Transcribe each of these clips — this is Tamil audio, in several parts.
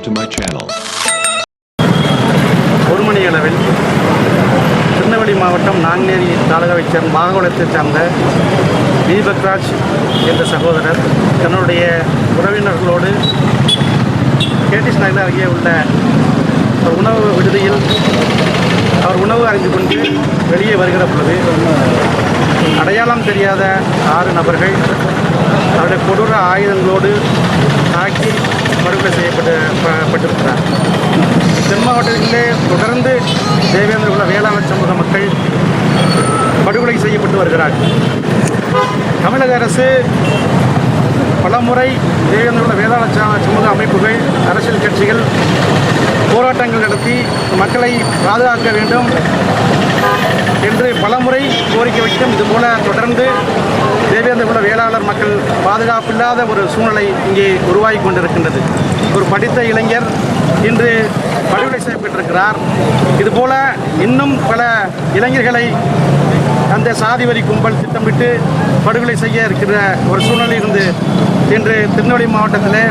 subscribe to my channel. ஒரு மணி அளவில் திருநெல்வேலி மாவட்டம் நாங்குநேரி தாலுகாவைச் சேர்ந்த மாகோளத்தைச் சார்ந்த தீபக்ராஜ் என்ற சகோதரர் தன்னுடைய உறவினர்களோடு கேடிஸ் நகர் அருகே உள்ள ஒரு உணவு விடுதியில் அவர் உணவு அறிந்து கொண்டு வெளியே வருகிற பொழுது அடையாளம் தெரியாத ஆறு நபர்கள் அவருடைய கொடூர ஆயுதங்களோடு தாக்கி படுகொலை செய்யப்பட்டு பட்டிருக்கிறார். தென் மாவட்டத்திலே தொடர்ந்து தேவேந்திர குல வேளாண் சமூக மக்கள் படுகொலை செய்யப்பட்டு வருகிறார்கள் தமிழக அரசு பலமுறை தேவேந்திர குல வேளாண் சமூக அமைப்புகள் அரசியல் கட்சிகள் போராட்டங்கள் நடத்தி மக்களை பாதுகாக்க வேண்டும் என்று பலமுறை கோரிக்கை வைத்தும். இதுபோல தொடர்ந்து சேர்ந்த குல வேளாளர் மக்கள் பாதுகாப்பில்லாத ஒரு சூழ்நிலை இங்கே உருவாகி கொண்டிருக்கின்றது. ஒரு படித்த இளைஞர் இன்று படுகொலை செய்யப்பட்டிருக்கிறார். இதுபோல இன்னும் பல இளைஞர்களை அந்த சாதி வரி கும்பல் திட்டமிட்டு படுகொலை செய்ய இருக்கிற ஒரு சூழ்நிலை இருந்து இன்று திருநெல்வேலி மாவட்டத்தில்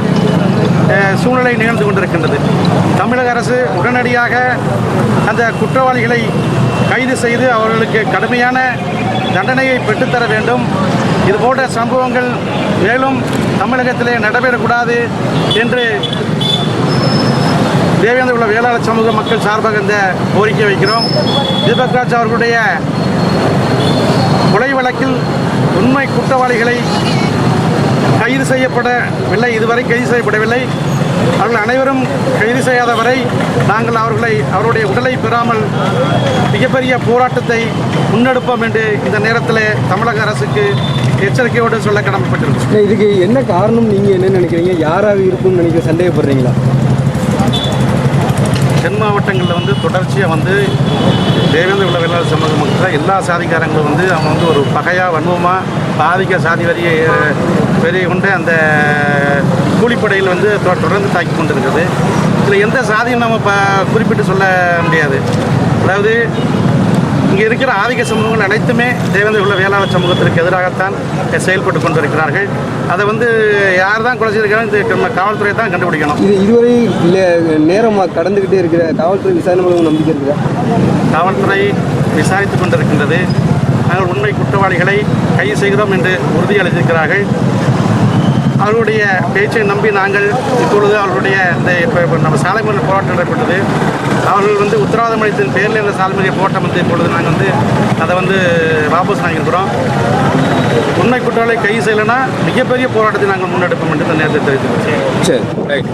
சூழ்நிலை நிகழ்ந்து கொண்டிருக்கின்றது. தமிழக அரசு உடனடியாக அந்த குற்றவாளிகளை கைது செய்து அவர்களுக்கு கடுமையான தண்டனையை பெற்றுத்தர வேண்டும். இதுபோன்ற சம்பவங்கள் மேலும் தமிழகத்திலே நடைபெறக்கூடாது என்று தேவேந்திர உள்ள வேளாளர் சமூக மக்கள் சார்பாக இந்த கோரிக்கை வைக்கிறோம். தீபக்ராஜ் அவர்களுடைய கொலை வழக்கில் உண்மை குற்றவாளிகளை கைது செய்யப்படவில்லை. இதுவரை கைது செய்யப்படவில்லை. அவர்கள் அனைவரும் கைது செய்யாத வரை நாங்கள் அவர்களை அவருடைய உடலை பெறாமல் மிகப்பெரிய போராட்டத்தை முன்னெடுப்போம் என்று இந்த நேரத்தில் தமிழக அரசுக்கு எச்சரிக்கையோடு சொல்ல கடமைப்பட்டிருக்கிறோம். அண்ணா, இதுக்கு என்ன காரணம்? நீங்கள் என்ன நினைக்கிறீங்க? யாராக இருக்கும்னு நினைக்க சந்தேகப்படுறீங்களா தென் மாவட்டங்களில் வந்து தொடர்ச்சியாக வந்து தேவேந்திர உள்ள வேளாண் சமூக மக்கள் எல்லா சாதிக்காரங்களும் வந்து அவங்க வந்து ஒரு பகையாக வன்மமாக பாதிக்க சாதி வரியை பெரிய கொண்டு அந்த கூலிப்படையில் வந்து தொடர்ந்து தாக்கி கொண்டிருக்குது இதில் எந்த சாதியும் நம்ம ப குறிப்பிட்டு சொல்ல முடியாது. அதாவது இங்கே இருக்கிற ஆதிக்க சமூகங்கள் அனைத்துமே தேவேந்திர உள்ள வேளாண் சமூகத்திற்கு எதிராகத்தான் செயல்பட்டு கொண்டிருக்கிறார்கள். அதை வந்து யார் தான் கொலை செய்திருக்காங்க காவல்துறை தான் கண்டுபிடிக்கணும். இது இதுவரை நேரமாக கடந்துக்கிட்டே இருக்கிற காவல்துறை விசாரணை மூலம் நம்பிக்கை இருக்குதா? காவல்துறை விசாரித்துக் கொண்டிருக்கின்றது. நாங்கள் உண்மை குற்றவாளிகளை கைது செய்கிறோம் என்று உறுதியளித்திருக்கிறார்கள். அவர்களுடைய பேச்சை நம்பி நாங்கள் இப்பொழுது அவர்களுடைய இந்த இப்போ நம்ம சாலை மறியல் போராட்டம் நடைபெற்றது. அவர்கள் வந்து உத்தரவாதம் அளித்தின் பேரில் இந்த சாலை மறியல் போராட்டம் வந்து இப்பொழுது நாங்கள் வந்து அதை வந்து வாபஸ் வாங்கியிருக்கிறோம். உண்மை குற்றவாளிகளை கைது செய்யலைன்னா மிகப்பெரிய போராட்டத்தை நாங்கள் முன்னெடுப்போம் என்று இந்த நேரத்தை தெரிவித்துக்கிறோம் சரி ரைட்.